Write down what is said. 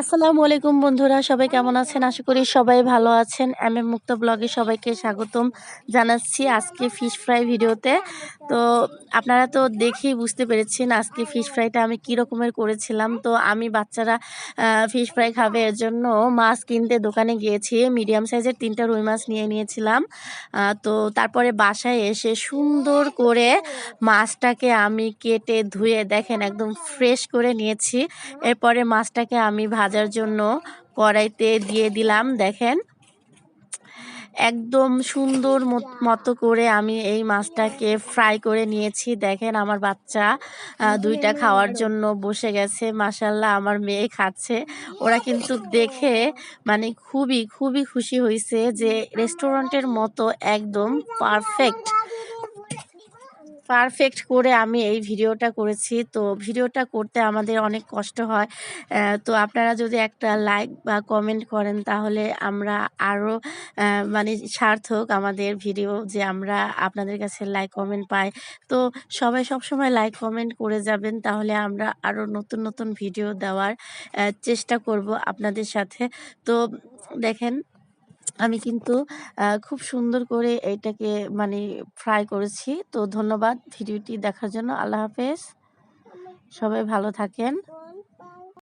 আসসালামু আলাইকুম বন্ধুরা, সবাই কেমন আছেন? আশা করি সবাই ভালো আছেন। এম এম মুক্ত ব্লগে সবাইকে স্বাগতম জানাচ্ছি আজকে ফিশ ফ্রাই ভিডিওতে। তো আপনারা তো দেখেই বুঝতে পেরেছেন আজকে ফিশ ফ্রাইটা আমি কী রকমের করেছিলাম। তো আমি বাচ্চারা ফিশ ফ্রাই খাবে, এর জন্য মাছ কিনতে দোকানে গিয়েছি। মিডিয়াম সাইজের তিনটা রুই মাছ নিয়ে নিয়েছিলাম। তো তারপরে বাসায় এসে সুন্দর করে মাছটাকে আমি কেটে ধুয়ে, দেখেন, একদম ফ্রেশ করে নিয়েছি। এরপরে মাছটাকে আমি ভাজার জন্য কড়াইতে দিয়ে দিলাম, দেখেন। একদম সুন্দর মত- করে আমি এই মাছটাকে ফ্রাই করে নিয়েছি, দেখেন আমার বাচ্চা দুইটা খাওয়ার জন্য বসে গেছে মাসাল্লাহ আমার মেয়ে খাচ্ছে। ওরা কিন্তু দেখে মানে খুবই খুবই খুশি হয়েছে যে রেস্টুরেন্টের মতো একদম পারফেক্ট পারফেক্ট করে আমি এই ভিডিওটা করেছি। তো ভিডিওটা করতে আমাদের অনেক কষ্ট হয়। তো আপনারা যদি একটা লাইক বা কমেন্ট করেন তাহলে আমরা আরও মানে সার্থক আমাদের ভিডিও যে আমরা আপনাদের কাছে লাইক, কমেন্ট পাই। তো সবাই সবসময় লাইক, কমেন্ট করে যাবেন তাহলে আমরা আরও নতুন নতুন ভিডিও দেওয়ার চেষ্টা করব আপনাদের সাথে। তো দেখেন আমি কিন্তু খুব সুন্দর করে এটাকে মানে ফ্রাই করেছি। তো ধন্যবাদ ভিডিওটি দেখার জন্য। আল্লাহ হাফেজ। সবাই ভালো থাকেন।